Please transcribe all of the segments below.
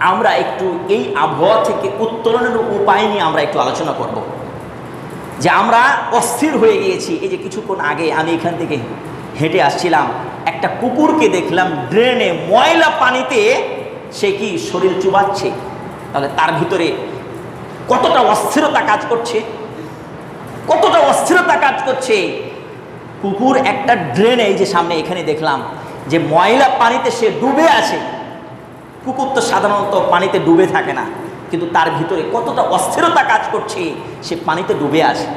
আমরা একটু এই আবহাওয়া থেকে উত্তরণের উপায় নিয়ে আমরা একটু আলোচনা করব। যে আমরা অস্থির হয়ে গিয়েছি, এই যে কিছুক্ষণ আগে আমি এখান থেকে হেঁটে আসছিলাম, একটা কুকুরকে দেখলাম ড্রেনে ময়লা পানিতে, সে কি শরীর চুবাচ্ছে? তাহলে তার ভিতরে কতটা অস্থিরতা কাজ করছে? কতটা অস্থিরতা কাজ করছে? কুকুর একটা ড্রেনে এই যে সামনে এখানে দেখলাম যে ময়লা পানিতে সে ডুবে আছে। কুকুর তো সাধারণত পানিতে ডুবে থাকে না, কিন্তু তার ভিতরে কতটা অস্থিরতা কাজ করছে, সে পানিতে ডুবে আসে।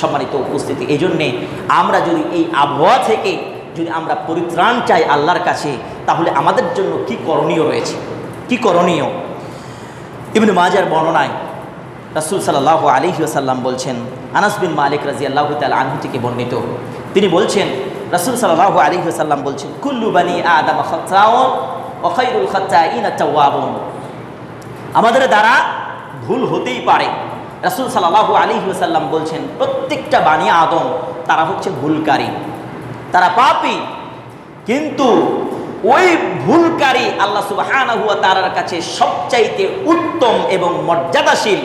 সম্মানিত উপস্থিতি এই জন্যে আমরা যদি এই আবহাওয়া থেকে যদি আমরা পরিত্রাণ চাই আল্লাহর কাছে, তাহলে আমাদের জন্য কি করণীয় রয়েছে? কি করণীয়? ইবনে মাজার বর্ণনায় রাসুল সাল্লাহ আলী সাল্লাম বলছেন, আনাস বিন মালিক রাজি আল্লাহ তাল আনহু থেকে বর্ণিত, তিনি বলছেন, রাসুল সাল্লাহ আলী সাল্লাম বলছেন, কুল্লু বানি আদাম অখাইরুল খত্তা ইনা আমাদের দ্বারা ভুল হতেই পারে। রাসুল সাল্লাহ আলী সাল্লাম বলছেন, প্রত্যেকটা বাণী আদম, তারা হচ্ছে ভুলকারী। তারা পাপি। কিন্তু ওই ভুলকারী আল্লাহ সুবাহানা তারার কাছে সবচাইতে উত্তম এবং মর্যাদাশীল,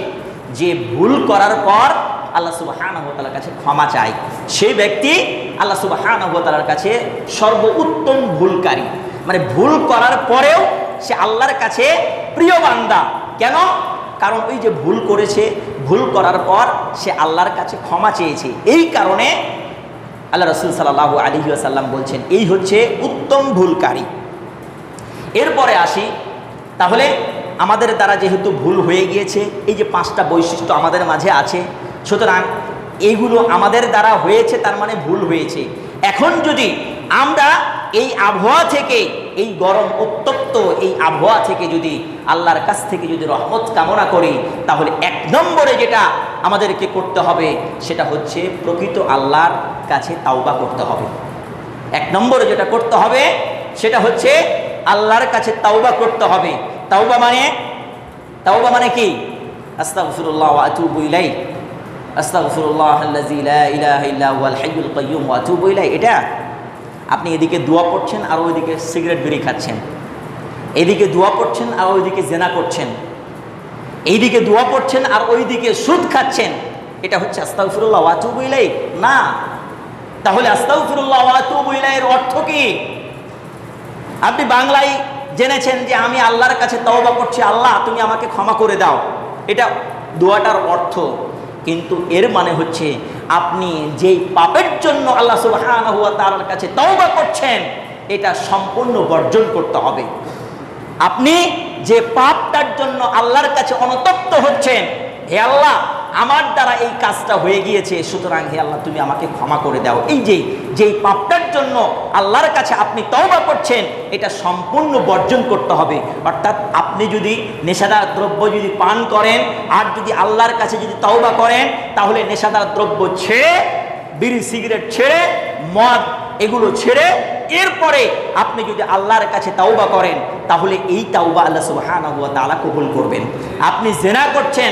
যে ভুল করার পর আল্লাহ সুবাহানা তালার কাছে ক্ষমা চায়। সেই ব্যক্তি আল্লাহ সুবাহানা তালার কাছে সর্বোত্তম ভুলকারী। মানে ভুল করার পরেও সে আল্লাহর কাছে প্রিয় বান্দা। কেন? কারণ ওই যে ভুল করেছে, ভুল করার পর সে আল্লাহর কাছে ক্ষমা চেয়েছে। এই কারণে আল্লাহ রসুল সাল্লাহ আলী আসাল্লাম বলছেন, এই হচ্ছে উত্তম ভুলকারী। এরপরে আসি, তাহলে আমাদের দ্বারা যেহেতু ভুল হয়ে গিয়েছে, এই যে পাঁচটা বৈশিষ্ট্য আমাদের মাঝে আছে, সুতরাং এইগুলো আমাদের দ্বারা হয়েছে, তার মানে ভুল হয়েছে। এখন যদি আমরা এই আবহাওয়া থেকে, এই গরম উত্তপ্ত এই আবহাওয়া থেকে যদি আল্লাহর কাছ থেকে যদি রহমত কামনা করি, তাহলে এক নম্বরে যেটা আমাদেরকে করতে হবে, সেটা হচ্ছে প্রকৃত আল্লাহর কাছে তাওবা করতে হবে। এক নম্বরে যেটা করতে হবে, সেটা হচ্ছে আল্লাহর কাছে তাওবা করতে হবে। তাওবা মানে? তাওবা মানে কি? আস্তাগফিরুল্লাহ আতুবু ইলাই আস্তাগফিরুল্লাহ আল্লাযী লা ইলাহা ইল্লা হুয়াল হাইয়ুল কাইয়্যুম ওয়া আতুবু ইলাই এটা আপনি এদিকে দোয়া পড়ছেন আর ওইদিকে সিগারেট বিড়ি খাচ্ছেন। এদিকে দোয়া পড়ছেন আর ওইদিকে জেনা করছেন। এইদিকে দোয়া পড়ছেন আর ওইদিকে সুদ খাচ্ছেন। এটা হচ্ছে আস্তাগফিরুল্লাহ ওয়া আতুবু না। তাহলে আতুবু ইলাইয়ের অর্থ কি? আপনি বাংলায় জেনেছেন যে আমি আল্লাহর কাছে তওবা করছি, আল্লাহ তুমি আমাকে ক্ষমা করে দাও। এটা দোয়াটার অর্থ। কিন্তু এর মানে হচ্ছে আপনি যেই পাপের জন্য আল্লাহ সুলহান হুয়া তার কাছে তওবা করছেন, এটা সম্পূর্ণ বর্জন করতে হবে। আপনি যে পাপটার জন্য আল্লাহর কাছে অনতপ্ত হচ্ছেন, হে আল্লাহ আমার দ্বারা এই কাজটা হয়ে গিয়েছে, সুতরাং হে আল্লাহ, তুমি আমাকে ক্ষমা করে দাও। এই যে, যেই পাপটার জন্য আল্লাহর কাছে আপনি তওবা করছেন, এটা সম্পূর্ণ বর্জন করতে হবে। অর্থাৎ আপনি যদি নেশাদার দ্রব্য যদি পান করেন, আর যদি আল্লাহর কাছে যদি তওবা করেন, তাহলে নেশাদার দ্রব্য ছেড়ে, বিড়ি, সিগারেট ছেড়ে, মদ এগুলো ছেড়ে, এরপরে আপনি যদি আল্লাহর কাছে তাওবা করেন, তাহলে এই তাওবা আল্লাহ তাআলা কবুল করবেন। আপনি জেনা করছেন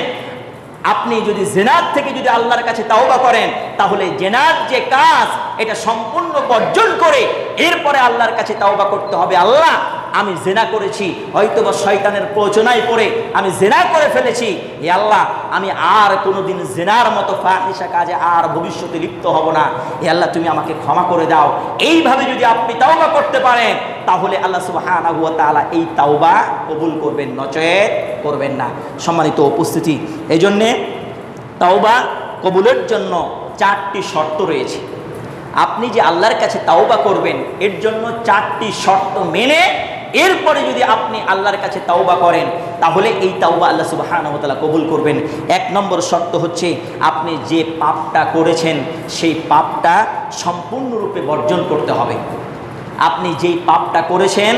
আপনি যদি জেনার থেকে যদি আল্লাহর কাছে তাওবা করেন, তাহলে জেনার যে কাজ, এটা সম্পূর্ণ বর্জন করে এরপরে আল্লাহর কাছে তাওবা করতে হবে। আল্লাহ, আমি জেনা করেছি হয়তো বা শয়তানের প্রচনায় পড়ে আমি জেনা করে ফেলেছি। এ আল্লাহ, আমি আর কোনোদিন জেনার মতো ফাহিসা কাজে আর ভবিষ্যতে লিপ্ত হব না। এ আল্লাহ, তুমি আমাকে ক্ষমা করে দাও। এইভাবে যদি আপনি তাওবা করতে পারেন, তাহলে আল্লাহ সুবাহ এই তাওবা কবুল করবেন নচেত। করবেন না। সম্মানিত উপস্থিতি। এই জন্যে তাওবা কবুলের জন্য চারটি শর্ত রয়েছে। আপনি যে আল্লাহর কাছে তাওবা করবেন, এর জন্য চারটি শর্ত মেনে এরপরে যদি আপনি আল্লাহর কাছে তাওবা করেন, তাহলে এই তাওবা আল্লাহ সুবহানাহু ওয়া কবুল করবেন। এক নম্বর শর্ত হচ্ছে আপনি যে পাপটা করেছেন, সেই পাপটা সম্পূর্ণরূপে বর্জন করতে হবে। আপনি যেই পাপটা করেছেন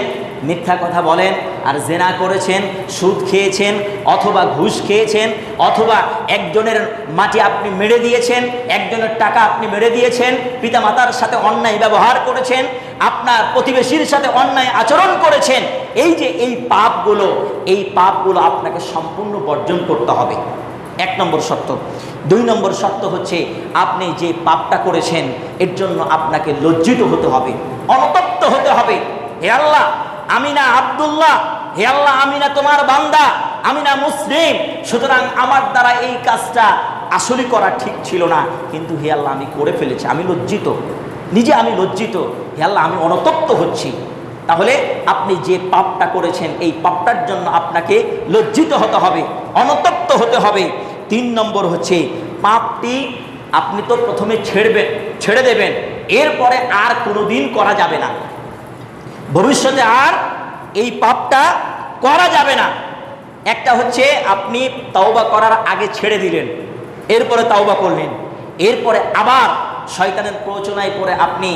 মিথ্যা কথা বলেন আর জেনা করেছেন, সুদ খেয়েছেন অথবা ঘুষ খেয়েছেন অথবা একজনের মাটি আপনি মেরে দিয়েছেন, একজনের টাকা আপনি মেরে দিয়েছেন, পিতামাতার সাথে অন্যায় ব্যবহার করেছেন, আপনার প্রতিবেশীর সাথে অন্যায় আচরণ করেছেন, এই যে এই পাপগুলো এই পাপগুলো আপনাকে সম্পূর্ণ বর্জন করতে হবে। এক নম্বর শর্ত। দুই নম্বর শর্ত হচ্ছে আপনি যে পাপটা করেছেন, এর জন্য আপনাকে লজ্জিত হতে হবে, অনুতপ্ত হতে হবে। হে আল্লাহ আমি না আবদুল্লাহ, হে আল্লাহ আমি না তোমার বান্দা আমি না মুসলিম, সুতরাং আমার দ্বারা এই কাজটা আসলে করা ঠিক ছিল না। কিন্তু হে আল্লাহ আমি করে ফেলেছি, আমি লজ্জিত। নিজে আমি লজ্জিত, হে আল্লাহ আমি অনতপ্ত হচ্ছি। তাহলে আপনি যে পাপটা করেছেন, এই পাপটার জন্য আপনাকে লজ্জিত হতে হবে, অনতপ্ত হতে হবে। তিন নম্বর হচ্ছে, পাপটি আপনি তো প্রথমে ছেড়বেন, ছেড়ে দেবেন, এরপরে আর কোনো দিন করা যাবে না। ভবিষ্যতে আর এই পাপটা করা যাবে না। একটা হচ্ছে আপনি তাওবা করার আগে ছেড়ে দিলেন, এরপরে তাওবা করলেন, এরপরে আবার শয়তানের প্ররোচনায় পড়ে আপনি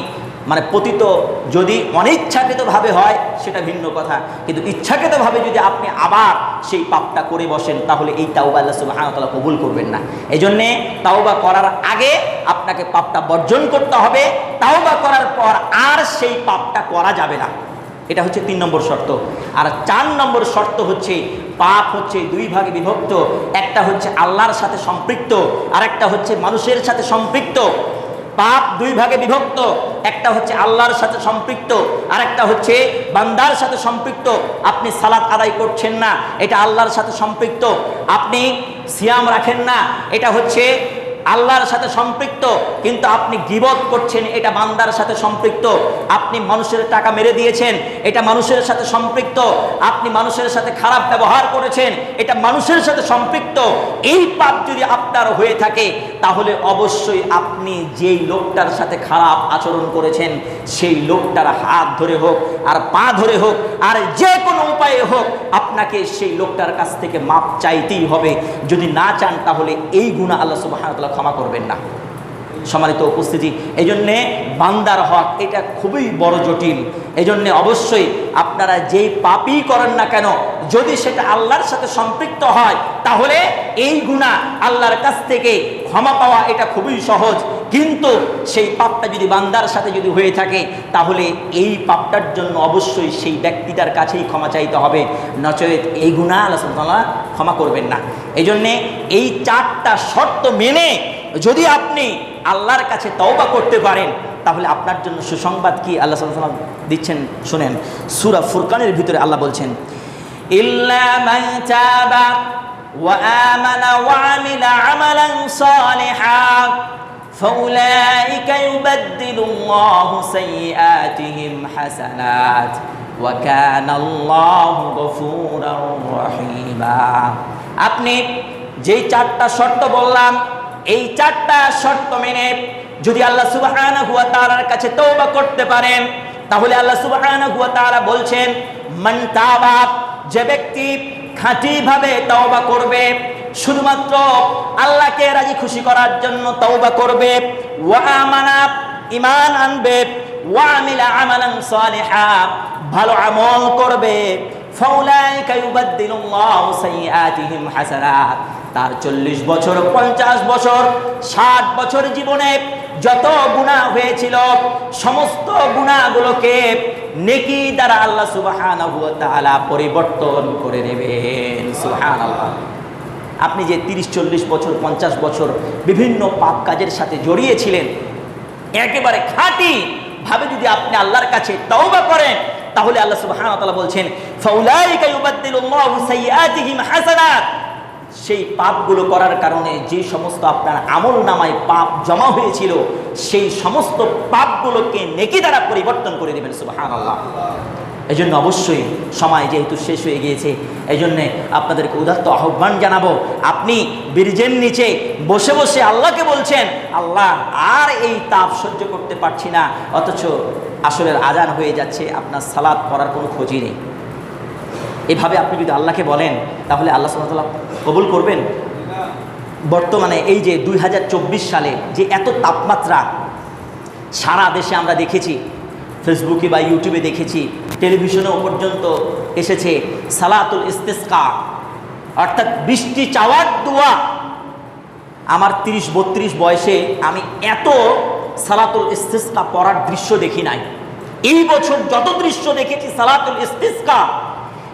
মানে পতিত যদি অনিচ্ছাকৃতভাবে হয়, সেটা ভিন্ন কথা। কিন্তু ইচ্ছাকৃতভাবে যদি আপনি আবার সেই পাপটা করে বসেন, তাহলে এই তাওবা আল্লাহ তাআলা কবুল করবেন না। এই জন্যে তাওবা করার আগে আপনাকে পাপটা বর্জন করতে হবে, তাওবা করার পর আর সেই পাপটা করা যাবে না। এটা হচ্ছে তিন নম্বর শর্ত। আর চার নম্বর শর্ত হচ্ছে পাপ হচ্ছে দুই ভাগে বিভক্ত। একটা হচ্ছে আল্লাহর সাথে সম্পৃক্ত আর একটা হচ্ছে মানুষের সাথে সম্পৃক্ত। পাপ দুই ভাগে বিভক্ত, একটা হচ্ছে আল্লাহর সাথে সম্পৃক্ত আর একটা হচ্ছে বান্দার সাথে সম্পৃক্ত। আপনি সালাত আদায় করছেন না, এটা আল্লাহর সাথে সম্পৃক্ত। আপনি সিয়াম রাখেন না, এটা হচ্ছে আল্লাহর সাথে সম্পৃক্ত, কিন্তু আপনি গিবত করছেন, এটা বান্দার সাথে সম্পৃক্ত। আপনি মানুষের টাকা মেরে দিয়েছেন, এটা মানুষের সাথে সম্পৃক্ত। আপনি মানুষের সাথে খারাপ ব্যবহার করেছেন, এটা মানুষের সাথে সম্পৃক্ত। এই পাপ যদি আপনার হয়ে থাকে, তাহলে অবশ্যই আপনি যেই লোকটার সাথে খারাপ আচরণ করেছেন, সেই লোকটার হাত ধরে হোক, আর পা ধরে হোক, আর যে কোনো উপায়ে হোক, আপনাকে সেই লোকটার কাছ থেকে মাপ চাইতেই হবে। যদি না চান, তাহলে এই গুণা আল্লাহ সুবাহ ক্ষমা করবেন না। সম্মানিত উপস্থিতি এই জন্যে বান্দার হক, এটা খুবই বড় জটিল। এই জন্যে অবশ্যই আপনারা যেই পাপই করেন না কেন, যদি সেটা আল্লাহর সাথে সম্পৃক্ত হয়, তাহলে এই গুণা আল্লাহর কাছ থেকে ক্ষমা পাওয়া এটা খুবই সহজ। কিন্তু সেই পাপটা যদি বান্দার সাথে যদি হয়ে থাকে, তাহলে এই পাপটার জন্য অবশ্যই সেই ব্যক্তিটার কাছেই ক্ষমা চাইতে হবে। নচেত এই গুণা আল্লাহ ক্ষমা করবেন না। এই জন্যে এই চারটা শর্ত মেনে যদি আপনি আল্লাহর কাছে তওবা করতে পারেন, তাহলে আপনার জন্য সুসংবাদ কি? আল্লাহ সাল্লাম দিচ্ছেন, শুনেন। সুরা ফুরকানের ভিতরে আল্লাহ বলছেন, ইল্লা মান তাবা ওয়া আমানা فأولئك يبدل الله سيئاتهم حسنات وكان الله غفورا رحيما আপনি যেই চারটা শর্ত বললাম এই চারটা শর্ত মেনে যদি আল্লাহ সুবহানাহু ওয়া তাআলার কাছে তওবা করতে পারেন তাহলে আল্লাহ সুবহানাহু ওয়া তাআলা বলছেন মান তাবা যে ব্যক্তি খাঁটিভাবে তওবা করবে শুধুমাত্র আল্লাহকে রাজি খুশি করার জন্য তওবা করবে, ওয়া আমানা, ঈমান আনবে, ওয়া আমিলা আমালান সালিহা, ভালো আমল করবে। ফাউলাইকা ইউবাদদিলুল্লাহু সাইয়্যাতিহিম হাসানাত তার চল্লিশ বছর, পঞ্চাশ বছর, ষাট বছর জীবনে যত গুণা হয়েছিল, সমস্ত গুণাগুলোকে নেকি দ্বারা আল্লাহ তাআলা পরিবর্তন করে নেবেন। সুবহানাল্লাহ। আপনি যে তিরিশ, চল্লিশ বছর, পঞ্চাশ বছর বিভিন্ন পাপ কাজের সাথে জড়িয়েছিলেন, একেবারে খাঁটি ভাবে যদি আপনি আল্লাহর কাছে তওবা করেন, তাহলে আল্লাহ সুবহানাহু ওয়া তাআলা বলছেন হাসানাত। সেই পাপগুলো করার কারণে যে সমস্ত আপনার আমল নামায় পাপ জমা হয়েছিল, সেই সমস্ত পাপগুলোকে নেকি দ্বারা পরিবর্তন করে দেবেন সুবাহান আল্লাহ এই জন্য অবশ্যই সময় যেহেতু শেষ হয়ে গিয়েছে এই জন্যে আপনাদেরকে উদাত্ত আহ্বান জানাব। আপনি বীর্যের নিচে বসে বসে আল্লাহকে বলছেন, আল্লাহ, আর এই তাপ সহ্য করতে পারছি না, অথচ আসলের আজান হয়ে যাচ্ছে, আপনার সালাদ করার কোনো খোঁজই নেই। এভাবে আপনি যদি আল্লাহকে বলেন, তাহলে আল্লাহ সাল্লাহ কবুল করবেন? বর্তমানে এই যে দুই হাজার চব্বিশ সালে যে এত তাপমাত্রা সারা দেশে আমরা দেখেছি ফেসবুকে বা ইউটিউবে দেখেছি টেলিভিশনেও পর্যন্ত এসেছে সালাতুল ইস্তেস্কা, অর্থাৎ বৃষ্টি চাওয়ার দোয়া। আমার তিরিশ বত্রিশ বয়সে আমি এত সালাতুল ইস্তেস্কা পড়ার দৃশ্য দেখি নাই। এই বছর যত দৃশ্য দেখেছি সালাতুল ইস্তেস্কা,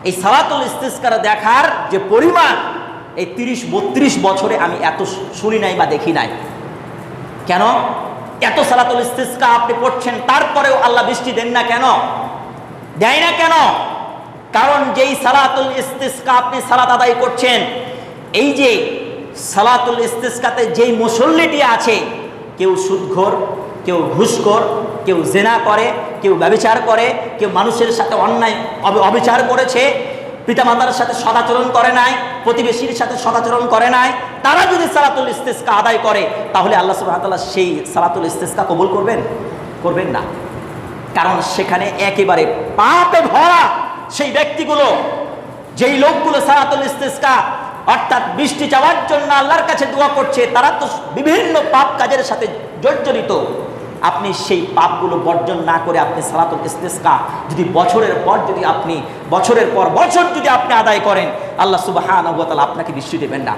এই সালাতুল ইস্তেস্কার দেখার যে পরিমাণ, এই তিরিশ বত্রিশ বছরে আমি এত শুনি নাই বা দেখি নাই। কেন? এত সালাতুল ইস্তেস্কা আপনি পড়ছেন, তারপরেও আল্লাহ বৃষ্টি দেন না কেন? দেয় না কেন? কারণ যেই সালাতুল ইস্তিসকা আপনি সালাত আদায় করছেন, এই যে সালাতুল ইস্তিসকাতে যেই মুসল্লিটি আছে, কেউ সুদঘর কেউ ঘুষখোর, কেউ জেনা করে, কেউ ব্যবচার করে, কেউ মানুষের সাথে অন্যায় অবিচার করেছে পিতামাতার সাথে সদাচরণ করে নাই, প্রতিবেশীর সাথে সদাচরণ করে নাই, তারা যদি সালাতুল ইস্তিসকা আদায় করে, তাহলে আল্লাহ সুবহানাহু সেই সালাতুল ইস্তিসকা কবুল করবেন? করবেন না। কারণ সেখানে একেবারে পাপে ভরা সেই ব্যক্তিগুলো, যেই লোকগুলো সারাতুল ইস্তিসকা, অর্থাৎ বৃষ্টি চাওয়ার জন্য আল্লাহর কাছে দোয়া করছে, তারা তো বিভিন্ন পাপ কাজের সাথে জর্জরিত। আপনি সেই পাপগুলো বর্জন না করে আপনি সালাতুল ইস্তিসকা যদি বছরের পর যদি আপনি, বছরের পর বছর যদি আপনি আদায় করেন, আল্লাহ সুবাহ আনবতাল আপনাকে বিশ্বাস দেবেন না।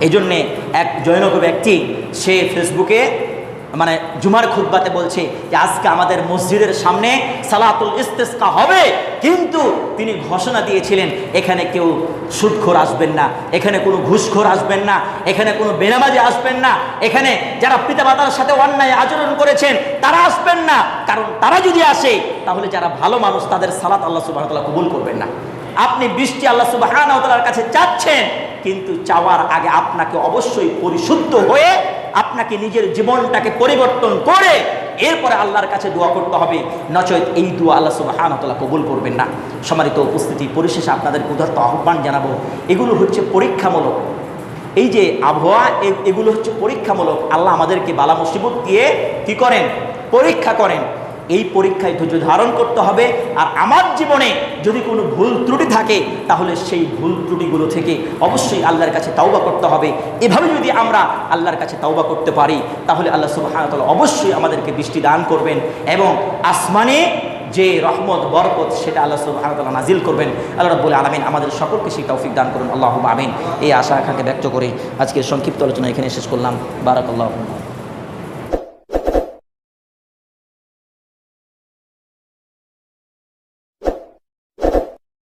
এই জন্যে এক জৈনক ব্যক্তি সে ফেসবুকে মানে জুমার খুতবাতে বলছে যে আজকে আমাদের মসজিদের সামনে সালাতুল ইস্তেস্কা হবে। কিন্তু তিনি ঘোষণা দিয়েছিলেন, এখানে কেউ সুদখোর আসবেন না, এখানে কোনো ঘুষখোর আসবেন না, এখানে কোনো বেনামাজি আসবেন না, এখানে যারা পিতামাতার সাথে অন্যায় আচরণ করেছেন, তারা আসবেন না। কারণ তারা যদি আসে, তাহলে যারা ভালো মানুষ, তাদের সালাত আল্লাহ সুবাহ কবুল করবেন না। আপনি বৃষ্টি আল্লাহ সুবাহ কাছে চাচ্ছেন, কিন্তু চাওয়ার আগে আপনাকে অবশ্যই পরিশুদ্ধ হয়ে আপনাকে নিজের জীবনটাকে পরিবর্তন করে এরপরে আল্লাহর কাছে দোয়া করতে হবে। নচেত এই দোয়া আল্লাহ সুবাহানতলা কবুল করবেন না। সমারিত উপস্থিতি পরিশেষে আপনাদের উদার্ত আহ্বান জানাব। এগুলো হচ্ছে পরীক্ষামূলক। এই যে আবহাওয়া এগুলো হচ্ছে পরীক্ষামূলক। আল্লাহ আমাদেরকে বালা মুসিবত দিয়ে কী করেন? পরীক্ষা করেন। এই পরীক্ষায় ধৈর্য ধারণ করতে হবে। আর আমার জীবনে যদি কোনো ভুল ত্রুটি থাকে, তাহলে সেই ভুল ত্রুটিগুলো থেকে অবশ্যই আল্লাহর কাছে তাওবা করতে হবে। এভাবে যদি আমরা আল্লাহর কাছে তাওবা করতে পারি, তাহলে আল্লাহ সুবাহ অবশ্যই আমাদেরকে বৃষ্টি দান করবেন এবং আসমানে যে রহমত, বরকত, সেটা আল্লাহ সুবাহ নাজিল করবেন। আল্লাহ রব্বুল আলমিন আমাদের সকলকে সেই তৌফিক দান করুন। আল্লাহ আমিন। এই আশা আকাঙ্ক্ষা ব্যক্ত করে আজকের সংক্ষিপ্ত আলোচনা এখানে শেষ করলাম। বারাকাল্লাহ